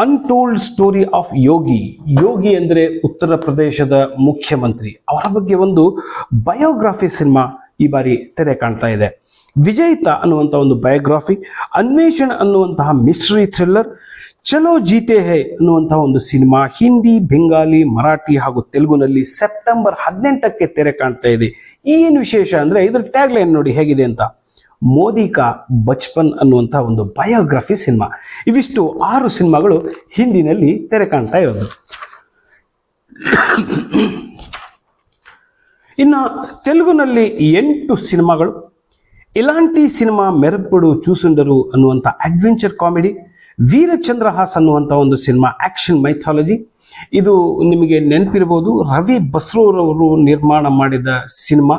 untold story of Yogi Yogi ಅಂದರೆ ಉತ್ತರ ಪ್ರದೇಶದ ಮುಖ್ಯಮಂತ್ರಿ. ಅವರ ಬಗ್ಗೆ ಒಂದು ಬಯೋಗ್ರಫಿ ಸಿನಿಮಾ ಈ ಬಾರಿ ತೆರೆ ಕಾಣ್ತಾ ಇದೆ. ವಿಜಯಿತ ಅನ್ನುವಂಥ ಒಂದು ಬಯೋಗ್ರಫಿ ಅನ್ವೇಷಣ್ ಅನ್ನುವಂತಹ ಮಿಸ್ಟ್ರಿ ಥ್ರಿಲ್ಲರ್ ಚಲೋ ಜೀತೆ ಹೇ ಅನ್ನುವಂತಹ ಒಂದು ಸಿನಿಮಾ ಹಿಂದಿ, ಬೆಂಗಾಲಿ, ಮರಾಠಿ ಹಾಗೂ ತೆಲುಗುನಲ್ಲಿ ಸೆಪ್ಟೆಂಬರ್ ಹದಿನೆಂಟಕ್ಕೆ ತೆರೆ ಕಾಣ್ತಾ ಇದೆ. ಏನು ವಿಶೇಷ ಅಂದ್ರೆ ಇದ್ರ ಟ್ಯಾಗ್ಲೈನ್ ನೋಡಿ ಹೇಗಿದೆ ಅಂತ. ಮೋದಿ ಕಾ ಬಚ್ಪನ್ ಅನ್ನುವಂಥ ಒಂದು ಬಯೋಗ್ರಫಿ ಸಿನಿಮಾ. ಇವಿಷ್ಟು ಆರು ಸಿನಿಮಾಗಳು ಹಿಂದಿನಲ್ಲಿ ತೆರೆ ಕಾಣ್ತಾ ಇರೋದು. ಇನ್ನು ತೆಲುಗುನಲ್ಲಿ ಎಂಟು ಸಿನಿಮಾಗಳು. ಇಲಾಂಟಿ ಸಿನಿಮಾ ಮೆರಪುಡು ಚೂಸುಂಡರು ಅನ್ನುವಂಥ ಅಡ್ವೆಂಚರ್ ಕಾಮಿಡಿ ವೀರಚಂದ್ರಹಾಸ್ ಅನ್ನುವಂಥ ಒಂದು ಸಿನಿಮಾ ಆಕ್ಷನ್ ಮೈಥಾಲಜಿ ಇದು ನಿಮಗೆ ನೆನಪಿರ್ಬೋದು, ರವಿ ಬಸ್ರೂರವರು ನಿರ್ಮಾಣ ಮಾಡಿದ ಸಿನಿಮಾ.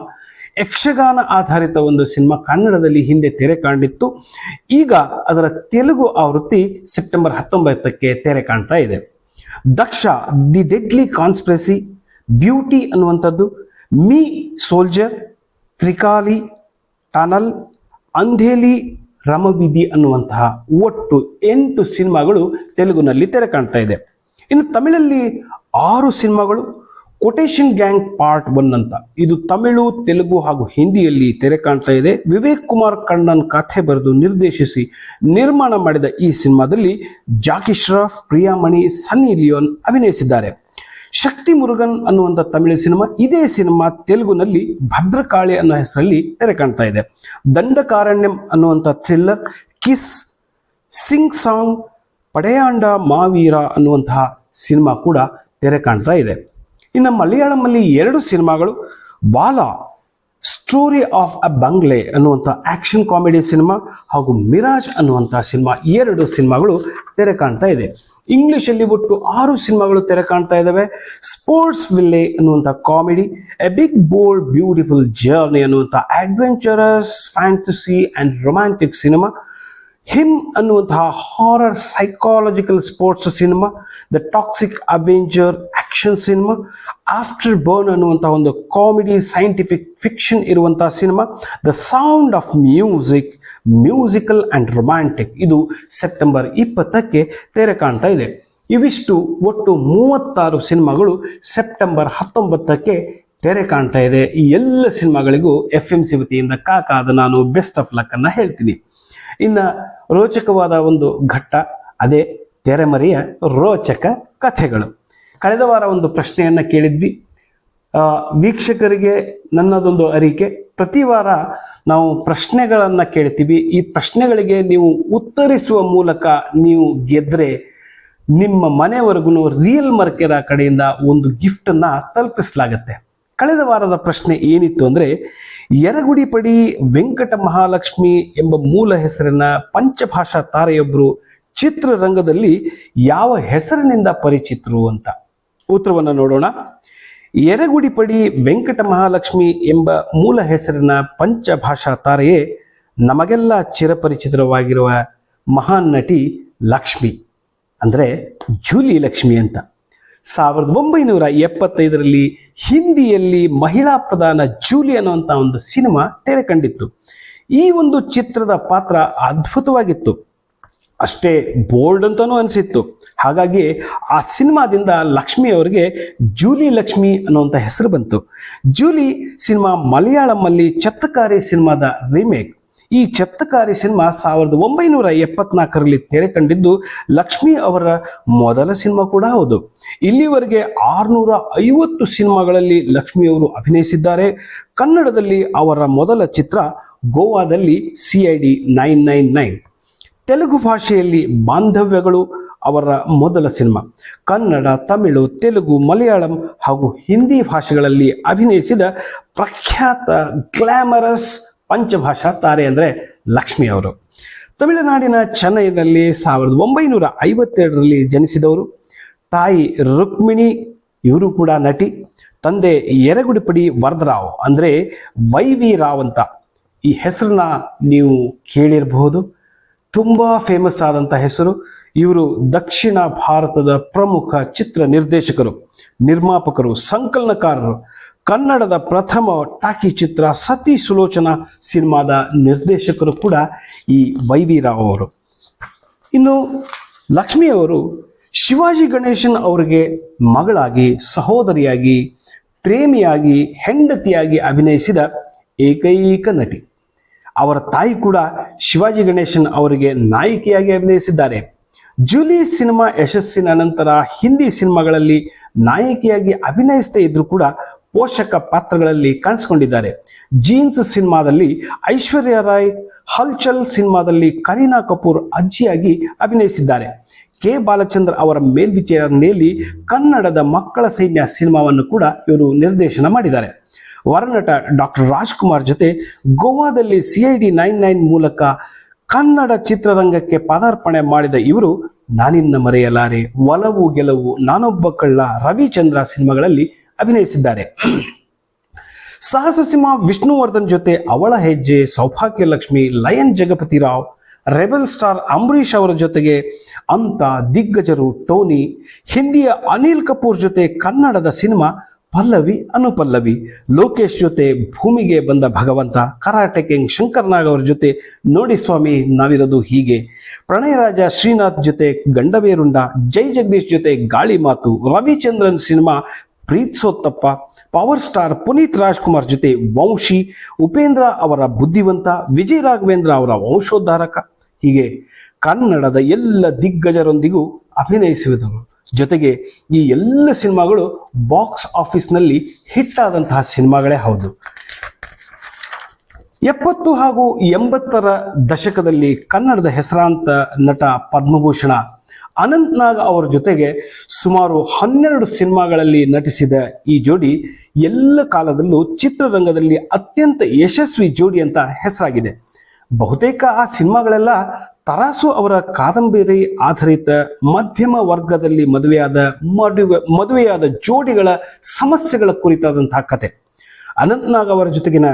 ಯಕ್ಷಗಾನ ಆಧಾರಿತ ಒಂದು ಸಿನಿಮಾ ಕನ್ನಡದಲ್ಲಿ ಹಿಂದೆ ತೆರೆ ಕಾಣಿತ್ತು ಈಗ ಅದರ ತೆಲುಗು ಆವೃತ್ತಿ ಸೆಪ್ಟೆಂಬರ್ ಹತ್ತೊಂಬತ್ತಕ್ಕೆ ತೆರೆ ಕಾಣ್ತಾ ಇದೆ. Daksha, the deadly conspiracy, beauty ಅನ್ನುವಂಥದ್ದು, ಮೀ ಸೋಲ್ಜರ್, ತ್ರಿಕಾಲಿ, ಟನಲ್, ಅಂಧೇಲಿ, ರಮವಿಧಿ ಅನ್ನುವಂತಹ ಒಟ್ಟು ಎಂಟು ಸಿನಿಮಾಗಳು ತೆಲುಗುನಲ್ಲಿ ತೆರೆ ಕಾಣ್ತಾ ಇದೆ. ಇನ್ನು ತಮಿಳಲ್ಲಿ ಆರು ಸಿನಿಮಾಗಳು ಕೊಟೇಶನ್ ಗ್ಯಾಂಗ್ ಪಾರ್ಟ್ ಒನ್ ಅಂತ. ಇದು ತಮಿಳು, ತೆಲುಗು ಹಾಗೂ ಹಿಂದಿಯಲ್ಲಿ ತೆರೆ ಕಾಣ್ತಾ ಇದೆ. ವಿವೇಕ್ ಕುಮಾರ್ ಕಣ್ಣನ್ ಕಥೆ ಬರೆದು ನಿರ್ದೇಶಿಸಿ ನಿರ್ಮಾಣ ಮಾಡಿದ ಈ ಸಿನಿಮಾದಲ್ಲಿ ಜಾಕಿ ಶ್ರಾಫ್, ಪ್ರಿಯಾಮಣಿ, ಸನ್ನಿ ಲಿಯೋನ್ ಅಭಿನಯಿಸಿದ್ದಾರೆ. ಶಕ್ತಿ ಮುರುಗನ್ ಅನ್ನುವಂಥ ತಮಿಳು ಸಿನಿಮಾ, ಇದೇ ಸಿನಿಮಾ ತೆಲುಗುನಲ್ಲಿ ಭದ್ರಕಾಳಿ ಅನ್ನೋ ಹೆಸರಲ್ಲಿ ತೆರೆ ಕಾಣ್ತಾ ಇದೆ. ದಂಡಕಾರಣ್ಯಂ ಅನ್ನುವಂಥ thriller kiss Singh song ಪಡೆಯಾಂಡ Mahaveer ಅನ್ನುವಂತಹ ಸಿನಿಮಾ ಕೂಡ ತೆರೆ ಕಾಣ್ತಾ ಇದೆ. ಇನ್ನು ಮಲಯಾಳಂನಲ್ಲಿ ಎರಡು ಸಿನಿಮಾಗಳು. ವಾಲಾ ಸ್ಟೋರಿ ಆಫ್ ಅ ಬಂಗ್ಲೆ ಅನ್ನುವಂಥ ಆಕ್ಷನ್ ಕಾಮಿಡಿ ಸಿನಿಮಾ ಹಾಗೂ ಮಿರಾಜ್ ಅನ್ನುವಂಥ ಸಿನಿಮಾ ಎರಡು ಸಿನಿಮಾಗಳು ತೆರೆ ಕಾಣ್ತಾ ಇದೆ. ಇಂಗ್ಲಿಷಲ್ಲಿ ಒಟ್ಟು ಆರು ಸಿನಿಮಾಗಳು ತೆರೆ ಕಾಣ್ತಾ ಇದ್ದಾವೆ ಸ್ಪೋರ್ಟ್ಸ್ ವಿಲ್ಲೆ ಅನ್ನುವಂಥ comedy a big bold beautiful journey ಅನ್ನುವಂಥ adventurous fantasy and romantic cinema. Him ಅನ್ನುವಂತಹ horror psychological sports cinema the toxic avenger action cinema after burn ಅನ್ನುವಂತಹ ಒಂದು ಕಾಮಿಡಿ ಸೈಂಟಿಫಿಕ್ ಫಿಕ್ಷನ್ ಇರುವಂತಹ cinema the sound of music musical and romantic ಇದು ಸೆಪ್ಟೆಂಬರ್ ಇಪ್ಪತ್ತಕ್ಕೆ ತೆರೆ ಕಾಣ್ತಾ ಇದೆ. ಇವಿಷ್ಟು ಒಟ್ಟು ಮೂವತ್ತಾರು ಸಿನಿಮಾಗಳು ಸೆಪ್ಟೆಂಬರ್ ಹತ್ತೊಂಬತ್ತಕ್ಕೆ ತೆರೆ ಕಾಣ್ತಾ ಇದೆ. ಈ ಎಲ್ಲ ಸಿನಿಮಾಗಳಿಗೂ ಎಫ್ ಎಂ ಸಿ ವತಿಯಿಂದ ಕಾಕಾದ ನಾನು ಬೆಸ್ಟ್ ಆಫ್ ಲಕ್ ಅನ್ನ ಹೇಳ್ತೀನಿ. ಇನ್ನು ರೋಚಕವಾದ ಒಂದು ಘಟ್ಟ, ಅದೇ ತೆರೆಮರೆಯ ರೋಚಕ ಕಥೆಗಳು. ಕಳೆದ ವಾರ ಒಂದು ಪ್ರಶ್ನೆಯನ್ನು ಕೇಳಿದ್ವಿ. ವೀಕ್ಷಕರಿಗೆ ನನ್ನದೊಂದು ಅರಿಕೆ, ಪ್ರತಿ ವಾರ ನಾವು ಪ್ರಶ್ನೆಗಳನ್ನು ಕೇಳ್ತೀವಿ. ಈ ಪ್ರಶ್ನೆಗಳಿಗೆ ನೀವು ಉತ್ತರಿಸುವ ಮೂಲಕ ನೀವು ಗೆದ್ದರೆ ನಿಮ್ಮ ಮನೆವರೆಗೂ, ರಿಯಲ್ ಮರ್ಕೆರ ಕಡೆಯಿಂದ ಒಂದು ಗಿಫ್ಟನ್ನು ತಲುಪಿಸಲಾಗತ್ತೆ. ಕಳೆದ ವಾರದ ಪ್ರಶ್ನೆ ಏನಿತ್ತು ಅಂದರೆ ಯರಗುಡಿ ಪಡಿ ವೆಂಕಟ ಮಹಾಲಕ್ಷ್ಮಿ ಎಂಬ ಮೂಲ ಹೆಸರಿನ ಪಂಚಭಾಷಾ ತಾರೆಯೊಬ್ಬರು ಚಿತ್ರರಂಗದಲ್ಲಿ ಯಾವ ಹೆಸರಿನಿಂದ ಪರಿಚಿತರು ಅಂತ. ಉತ್ತರವನ್ನು ನೋಡೋಣ. ಯರಗುಡಿಪಡಿ ವೆಂಕಟ ಮಹಾಲಕ್ಷ್ಮಿ ಎಂಬ ಮೂಲ ಹೆಸರಿನ ಪಂಚಭಾಷಾ ತಾರೆಯೇ ನಮಗೆಲ್ಲ ಚಿರಪರಿಚಿತವಾಗಿರುವ ಮಹಾನ್ ನಟಿ ಲಕ್ಷ್ಮಿ. ಅಂದರೆ ಜೂಲಿ ಲಕ್ಷ್ಮಿ ಅಂತ. ಸಾವಿರದ ಒಂಬೈನೂರ ಎಪ್ಪತ್ತೈದರಲ್ಲಿ ಹಿಂದಿಯಲ್ಲಿ ಮಹಿಳಾ ಪ್ರಧಾನ ಜೂಲಿ ಅನ್ನುವಂಥ ಒಂದು ಸಿನಿಮಾ ತೆರೆ ಕಂಡಿತ್ತು. ಈ ಒಂದು ಚಿತ್ರದ ಪಾತ್ರ ಅದ್ಭುತವಾಗಿತ್ತು. ಅಷ್ಟೇ ಬೋಲ್ಡ್ ಅಂತಲೂ ಅನಿಸಿತ್ತು. ಹಾಗಾಗಿ ಆ ಸಿನಿಮಾದಿಂದ ಲಕ್ಷ್ಮಿ ಅವರಿಗೆ ಜೂಲಿ ಲಕ್ಷ್ಮಿ ಅನ್ನುವಂಥ ಹೆಸರು ಬಂತು. ಜೂಲಿ ಸಿನಿಮಾ ಮಲಯಾಳಂನಲ್ಲಿ ಚತ್ತಕಾರಿ ಸಿನಿಮಾದ ರೀಮೇಕ್ ಈ ಚತ್ತಕಾರಿ ಸಿನಿಮಾ ಸಾವಿರದ ಒಂಬೈನೂರ ಎಪ್ಪತ್ನಾಲ್ಕರಲ್ಲಿ ತೆರೆ ಕಂಡಿದ್ದು ಲಕ್ಷ್ಮಿ ಅವರ ಮೊದಲ ಸಿನಿಮಾ ಕೂಡ ಹೌದು. ಇಲ್ಲಿವರೆಗೆ ಆರುನೂರ ಐವತ್ತು ಸಿನಿಮಾಗಳಲ್ಲಿ ಲಕ್ಷ್ಮಿ ಅವರು ಅಭಿನಯಿಸಿದ್ದಾರೆ. ಕನ್ನಡದಲ್ಲಿ ಅವರ ಮೊದಲ ಚಿತ್ರ ಗೋವಾದಲ್ಲಿ C I D nine nine nine. Telugu ಭಾಷೆಯಲ್ಲಿ ಬಾಂಧವ್ಯಗಳು ಅವರ ಮೊದಲ ಸಿನಿಮಾ. ಕನ್ನಡ, ತಮಿಳು, ತೆಲುಗು, ಮಲಯಾಳಂ ಹಾಗೂ ಹಿಂದಿ ಭಾಷೆಗಳಲ್ಲಿ ಅಭಿನಯಿಸಿದ ಪ್ರಖ್ಯಾತ ಗ್ಲಾಮರಸ್ ಪಂಚಭಾಷಾ ತಾರೆ ಅಂದರೆ ಲಕ್ಷ್ಮಿ ಅವರು. ತಮಿಳುನಾಡಿನ ಚೆನ್ನೈನಲ್ಲಿ ಸಾವಿರದ ಒಂಬೈನೂರ ಐವತ್ತೆರಡರಲ್ಲಿ ಜನಿಸಿದವರು. ತಾಯಿ ರುಕ್ಮಿಣಿ, ಇವರು ಕೂಡ ನಟಿ. ತಂದೆ ಎರಗುಡಿಪಡಿ ವರದರಾವ್ ಅಂದರೆ ವೈ ವಿ ರಾವ್ ಅಂತ. ಈ ಹೆಸರನ್ನ ನೀವು ಕೇಳಿರಬಹುದು. ತುಂಬ ಫೇಮಸ್ ಆದಂಥ ಹೆಸರು. ಇವರು ದಕ್ಷಿಣ ಭಾರತದ ಪ್ರಮುಖ ಚಿತ್ರ ನಿರ್ದೇಶಕರು, ನಿರ್ಮಾಪಕರು, ಸಂಕಲನಕಾರರು. ಕನ್ನಡದ ಪ್ರಥಮ ಟಾಕಿ ಚಿತ್ರ ಸತಿ ಸುಲೋಚನ ಸಿನಿಮಾದ ನಿರ್ದೇಶಕರು ಕೂಡ ಈ ವೈ ವಿ ರಾವ್ ಅವರು. ಇನ್ನು ಲಕ್ಷ್ಮಿ ಅವರು ಶಿವಾಜಿ ಗಣೇಶನ್ ಅವರಿಗೆ ಮಗಳಾಗಿ, ಸಹೋದರಿಯಾಗಿ, ಪ್ರೇಮಿಯಾಗಿ, ಹೆಂಡತಿಯಾಗಿ ಅಭಿನಯಿಸಿದ ಏಕೈಕ ನಟಿ. ಅವರ ತಾಯಿ ಕೂಡ ಶಿವಾಜಿ ಗಣೇಶನ್ ಅವರಿಗೆ ನಾಯಕಿಯಾಗಿ ಅಭಿನಯಿಸಿದ್ದಾರೆ. ಜೂಲಿ ಸಿನಿಮಾ ಯಶಸ್ಸಿನ ನಂತರ ಹಿಂದಿ ಸಿನಿಮಾಗಳಲ್ಲಿ ನಾಯಕಿಯಾಗಿ ಅಭಿನಯಿಸದೇ ಇದ್ರೂ ಕೂಡ ಪೋಷಕ ಪಾತ್ರಗಳಲ್ಲಿ ಕಾಣಿಸಿಕೊಂಡಿದ್ದಾರೆ. ಜೀನ್ಸ್ ಸಿನಿಮಾದಲ್ಲಿ ಐಶ್ವರ್ಯ ರಾಯ್, ಹಲ್ಚಲ್ ಸಿನಿಮಾದಲ್ಲಿ ಕರೀನಾ ಕಪೂರ್ ಅಜ್ಜಿಯಾಗಿ ಅಭಿನಯಿಸಿದ್ದಾರೆ. ಕೆ ಬಾಲಚಂದ್ರ ಅವರ ಮೇಲ್ವಿಚಾರಣೆಯಲ್ಲಿ ಕನ್ನಡದ ಮಕ್ಕಳ ಸೈನ್ಯ ಸಿನಿಮಾವನ್ನು ಕೂಡ ಇವರು ನಿರ್ದೇಶನ ಮಾಡಿದ್ದಾರೆ. ವರನಟ ಡಾಕ್ಟರ್ ರಾಜ್ಕುಮಾರ್ ಜೊತೆ ಗೋವಾದಲ್ಲಿ C I D nine nine ಮೂಲಕ ಕನ್ನಡ ಚಿತ್ರರಂಗಕ್ಕೆ ಪದಾರ್ಪಣೆ ಮಾಡಿದ ಇವರು, ನಾನಿನ್ನ ಮರೆಯಲಾರೆ, ಒಲವು ಗೆಲುವು ನಾನೊಬ್ಬ ಕಳ್ಳ ರವಿಚಂದ್ರ ಸಿನಿಮಾಗಳಲ್ಲಿ ಅಭಿನಯಿಸಿದ್ದಾರೆ. ಸಾಹಸ ಸಿಂಹ ವಿಷ್ಣುವರ್ಧನ್ ಜೊತೆ ಅವಳ ಹೆಜ್ಜೆ Sowbhagya Lakshmi lion Jagapathi Rao, rebel star Ambareesh ಅವರ ಜೊತೆಗೆ ಅಂತ ದಿಗ್ಗಜರು ಟೋನಿ, ಹಿಂದಿಯ ಅನಿಲ್ ಕಪೂರ್ ಜೊತೆ ಕನ್ನಡದ ಸಿನಿಮಾ ಪಲ್ಲವಿ ಅನುಪಲ್ಲವಿ, ಲೋಕೇಶ್ ಜೊತೆ ಭೂಮಿಗೆ ಬಂದ ಭಗವಂತ, ಕರಾಟೆ ಕಿಂಗ್ ಶಂಕರ್ ನಾಗ್ ಅವರ ಜೊತೆ ನೋಡಿ ಸ್ವಾಮಿ ನಾವಿರೋದು ಹೀಗೆ. ಪ್ರಣಯರಾಜ ಶ್ರೀನಾಥ್ ಜೊತೆ ಗಂಡಬೇರುಂಡ ಜೈ ಜಗದೀಶ್ ಜೊತೆ Gaali Maathu, Ravichandran cinema Preethsodthappa power star Puneeth Rajkumar ಜೊತೆ ವಂಶಿ, ಉಪೇಂದ್ರ ಅವರ ಬುದ್ಧಿವಂತ, ವಿಜಯ ರಾಘವೇಂದ್ರ ಅವರ ವಂಶೋದ್ಧಾರಕ. ಹೀಗೆ ಕನ್ನಡದ ಎಲ್ಲ ದಿಗ್ಗಜರೊಂದಿಗೂ ಅಭಿನಯಿಸುವುದರು ಜೊತೆಗೆ ಈ ಎಲ್ಲ ಸಿನಿಮಾಗಳು ಬಾಕ್ಸ್ ಆಫೀಸ್ನಲ್ಲಿ ಹಿಟ್ ಆದಂತಹ ಸಿನಿಮಾಗಳೇ ಹೌದು. ಎಪ್ಪತ್ತು ಹಾಗೂ ಎಂಬತ್ತರ ದಶಕದಲ್ಲಿ ಕನ್ನಡದ ಹೆಸರಾಂತ ನಟ ಪದ್ಮಭೂಷಣ ಅನಂತ್ ನಾಗ್ ಅವರ ಜೊತೆಗೆ ಸುಮಾರು ಹನ್ನೆರಡು ಸಿನಿಮಾಗಳಲ್ಲಿ ನಟಿಸಿದ ಈ ಜೋಡಿ ಎಲ್ಲ ಕಾಲದಲ್ಲೂ ಚಿತ್ರರಂಗದಲ್ಲಿ ಅತ್ಯಂತ ಯಶಸ್ವಿ ಜೋಡಿ ಅಂತ ಹೆಸರಾಗಿದೆ. ಬಹುತೇಕ ಆ ಸಿನಿಮಾಗಳೆಲ್ಲ ತರಾಸು ಅವರ ಕಾದಂಬರಿ ಆಧಾರಿತ ಮಧ್ಯಮ ವರ್ಗದಲ್ಲಿ ಮದುವೆಯಾದ ಮದುವೆ, ಮದುವೆಯಾದ ಜೋಡಿಗಳ ಸಮಸ್ಯೆಗಳ ಕುರಿತಾದಂತಹ ಕತೆ. ಅನಂತ್ನಾಗ್ ಅವರ ಜೊತೆಗಿನ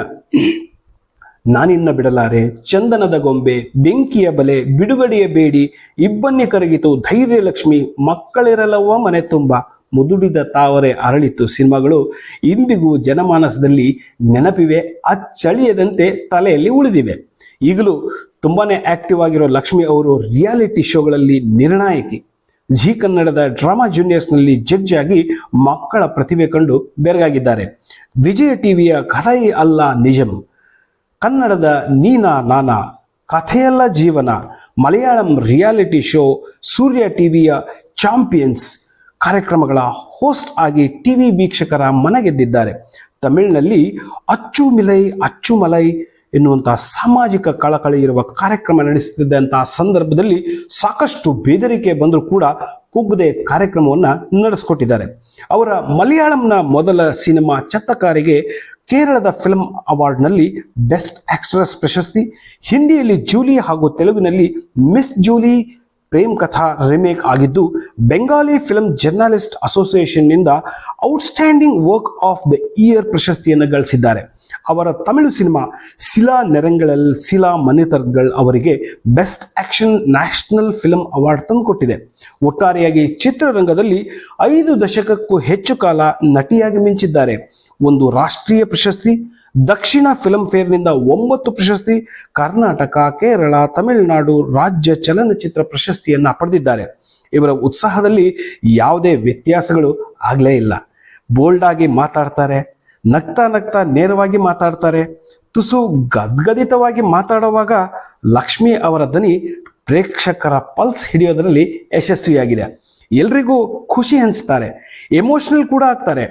ನಾನಿನ್ನ ಬಿಡಲಾರೆ, ಚಂದನದ ಗೊಂಬೆ, ಬೆಂಕಿಯ ಬಲೆ, ಬಿಡುಗಡೆಯ ಬೇಡಿ, ಇಬ್ಬನ್ನಿ ಕರಗಿತು ಧೈರ್ಯ ಲಕ್ಷ್ಮಿ ಮಕ್ಕಳಿರಲವ ಮನೆ ತುಂಬ, ಮುದುಡಿದ ತಾವರೆ ಅರಳಿತು ಸಿನಿಮಾಗಳು. ಇಂದಿಗೂ ಜನಮಾನಸದಲ್ಲಿ ನೆನಪಿವೆ, ಅಚ್ಚಳಿಯದಂತೆ ತಲೆಯಲ್ಲಿ ಉಳಿದಿವೆ. ಈಗಲೂ ತುಂಬಾನೇ ಆಕ್ಟಿವ್ ಆಗಿರೋ ಲಕ್ಷ್ಮಿ ಅವರು ರಿಯಾಲಿಟಿ ಶೋಗಳಲ್ಲಿ ನಿರ್ಣಾಯಕಿ. ಜಿ ಕನ್ನಡದ ಡ್ರಾಮಾ ಜೂನಿಯರ್ಸ್ನಲ್ಲಿ ಜಡ್ಜ್ ಆಗಿ ಮಕ್ಕಳ ಪ್ರತಿಭೆ ಕಂಡು ಬೆರಗಾಗಿದ್ದಾರೆ. ವಿಜಯ ಟಿವಿಯ ಕಥೈ ಅಲ್ಲ ನಿಜಂ. ಕನ್ನಡದ ನೀನಾ ನಾನಾ, ಕಥೆಯಲ್ಲ ಜೀವನ, ಮಲಯಾಳಂ ರಿಯಾಲಿಟಿ ಶೋ, ಸೂರ್ಯ ಟಿವಿಯ ಚಾಂಪಿಯನ್ಸ್ ಕಾರ್ಯಕ್ರಮಗಳ ಹೋಸ್ಟ್ ಆಗಿ ಟಿವಿ ವೀಕ್ಷಕರ ಮನಗೆದ್ದಿದ್ದಾರೆ. ತಮಿಳಿನಲ್ಲಿ ಅಚ್ಚು ಮಿಲೈ ಅಚ್ಚು ಮಲೈ ಎನ್ನುವಂತಹ ಸಾಮಾಜಿಕ ಕಳಕಳಿ ಇರುವ ಕಾರ್ಯಕ್ರಮ ನಡೆಸುತ್ತಿದ್ದಂತಹ ಸಂದರ್ಭದಲ್ಲಿ ಸಾಕಷ್ಟು ಬೆದರಿಕೆ ಬಂದರೂ ಕೂಡ ಕುಗ್ಗದೆ ಕಾರ್ಯಕ್ರಮವನ್ನು ನಡೆಸಿಕೊಟ್ಟಿದ್ದಾರೆ. ಅವರ ಮಲಯಾಳಂನ ಮೊದಲ ಸಿನಿಮಾ ಚತ್ತಕಾರಿಗೆ ಕೇರಳದ ಫಿಲ್ಮ್ ಅವಾರ್ಡ್ನಲ್ಲಿ ಬೆಸ್ಟ್ ಆಕ್ಟ್ರೆಸ್ ಪ್ರಶಸ್ತಿ, ಹಿಂದಿಯಲ್ಲಿ ಜೂಲಿ ಹಾಗೂ ತೆಲುಗಿನಲ್ಲಿ miss Julie Prem Katha remake ಆಗಿದ್ದು Bengali film journalist ಅಸೋಸಿಯೇಷನ್ನಿಂದ outstanding work of the year ಪ್ರಶಸ್ತಿಯನ್ನು ಗಳಿಸಿದ್ದಾರೆ. ಅವರ ತಮಿಳು ಸಿನಿಮಾ ಶಿಲಾ ನೆರಂಗಳಲ್, ಶಿಲಾ ಮನೆತರ್ಗಳ್ ಅವರಿಗೆ best action national film award ತಂದುಕೊಟ್ಟಿದೆ ಒಟ್ಟಾರೆಯಾಗಿ ಚಿತ್ರರಂಗದಲ್ಲಿ ಐದು ದಶಕಕ್ಕೂ ಹೆಚ್ಚು ಕಾಲ ನಟಿಯಾಗಿ ಮಿಂಚಿದ್ದಾರೆ. ಒಂದು ರಾಷ್ಟ್ರೀಯ ಪ್ರಶಸ್ತಿ, ದಕ್ಷಿಣ ಫಿಲಂ ಫೇರ್ನಿಂದ ಒಂಬತ್ತು ಪ್ರಶಸ್ತಿ, ಕರ್ನಾಟಕ, ಕೇರಳ, ತಮಿಳುನಾಡು ರಾಜ್ಯ ಚಲನಚಿತ್ರ ಪ್ರಶಸ್ತಿಯನ್ನ ಪಡೆದಿದ್ದಾರೆ. ಇವರ ಉತ್ಸಾಹದಲ್ಲಿ ಯಾವುದೇ ವ್ಯತ್ಯಾಸಗಳು ಆಗಲೇ ಇಲ್ಲ. ಬೋಲ್ಡ್ ಆಗಿ ಮಾತಾಡ್ತಾರೆ ನಗ್ತಾ ನಗ್ತಾ ನೇರವಾಗಿ ಮಾತಾಡ್ತಾರೆ. ತುಸು ಗದ್ಗದಿತವಾಗಿ ಮಾತಾಡುವಾಗ ಲಕ್ಷ್ಮಿ ಅವರ ದನಿ ಪ್ರೇಕ್ಷಕರ ಪಲ್ಸ್ ಹಿಡಿಯೋದರಲ್ಲಿ ಯಶಸ್ವಿಯಾಗಿದೆ. ಎಲ್ರಿಗೂ ಖುಷಿ ಹಂಚ್ತಾರೆ. ಎಮೋಷನಲ್ ಕೂಡ ಆಗ್ತಾರೆ.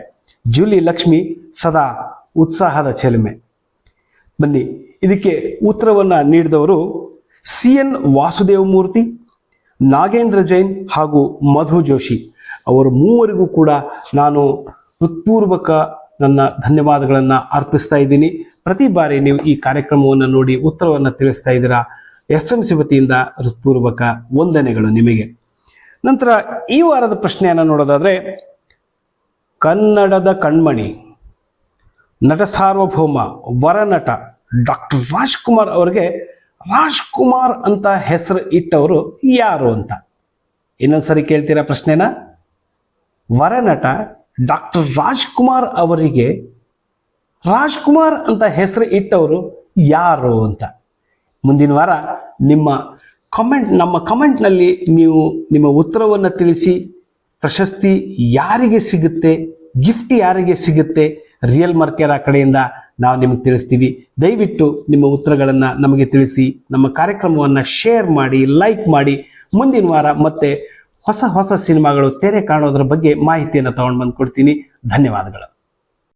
ಜೂಲಿ ಲಕ್ಷ್ಮಿ ಸದಾ ಉತ್ಸಾಹದ ಚೆಲುಮೆ. ಬನ್ನಿ, ಇದಕ್ಕೆ ಉತ್ತರವನ್ನು ನೀಡಿದವರು ಸಿ ಎನ್ ವಾಸುದೇವ ಮೂರ್ತಿ ನಾಗೇಂದ್ರ ಜೈನ್ ಹಾಗೂ ಮಧು ಜೋಶಿ. ಅವರು ಮೂವರಿಗೂ ಕೂಡ ನಾನು ಹೃತ್ಪೂರ್ವಕ ನನ್ನ ಧನ್ಯವಾದಗಳನ್ನು ಅರ್ಪಿಸ್ತಾ ಇದ್ದೀನಿ. ಪ್ರತಿ ಬಾರಿ ನೀವು ಈ ಕಾರ್ಯಕ್ರಮವನ್ನು ನೋಡಿ ಉತ್ತರವನ್ನು ತಿಳಿಸ್ತಾ ಇದ್ದೀರಾ? ಎಫ್ ಎಂ ಸಿ ವತಿಯಿಂದ ಹೃತ್ಪೂರ್ವಕ ವಂದನೆಗಳು ನಿಮಗೆ. ನಂತರ ಈ ವಾರದ ಪ್ರಶ್ನೆಯನ್ನು ನೋಡೋದಾದ್ರೆ, ಕನ್ನಡದ ಕಣ್ಮಣಿ, ನಟ ಸಾರ್ವಭೌಮ, ವರನಟ ಡಾಕ್ಟರ್ ರಾಜ್ಕುಮಾರ್ ಅವರಿಗೆ ರಾಜ್ಕುಮಾರ್ ಅಂತ ಹೆಸರು ಇಟ್ಟವರು ಯಾರು ಅಂತ? ಇನ್ನೊಂದ್ಸರಿ ಕೇಳ್ತೀರಾ ಪ್ರಶ್ನೆನ ವರನಟ ಡಾಕ್ಟರ್ ರಾಜ್ಕುಮಾರ್ ಅವರಿಗೆ, ರಾಜ್ಕುಮಾರ್ ಅಂತ ಹೆಸರು ಇಟ್ಟವರು ಯಾರು ಅಂತ? ಮುಂದಿನ ವಾರ ನಿಮ್ಮ ಕಮೆಂಟ್ ನಮ್ಮ ಕಮೆಂಟ್ನಲ್ಲಿ ನೀವು ನಿಮ್ಮ ಉತ್ತರವನ್ನು ತಿಳಿಸಿ, ಪ್ರಶಸ್ತಿ ಯಾರಿಗೆ ಸಿಗುತ್ತೆ ಗಿಫ್ಟ್ ಯಾರಿಗೆ ಸಿಗುತ್ತೆ ರಿಯಲ್ ಮರ್ಕೆರ ಕಡೆಯಿಂದ ನಾವು ನಿಮಗೆ ತಿಳಿಸ್ತೀವಿ. ದಯವಿಟ್ಟು ನಿಮ್ಮ ಉತ್ತರಗಳನ್ನು ನಮಗೆ ತಿಳಿಸಿ, ನಮ್ಮ ಕಾರ್ಯಕ್ರಮವನ್ನು ಶೇರ್ ಮಾಡಿ ಲೈಕ್ ಮಾಡಿ. ಮುಂದಿನ ವಾರ ಮತ್ತೆ ಹೊಸ ಹೊಸ ಸಿನಿಮಾಗಳು ತೆರೆ ಕಾಣೋದ್ರ ಬಗ್ಗೆ ಮಾಹಿತಿಯನ್ನು ತಗೊಂಡು ಬಂದು ಕೊಡ್ತೀನಿ ಧನ್ಯವಾದಗಳು.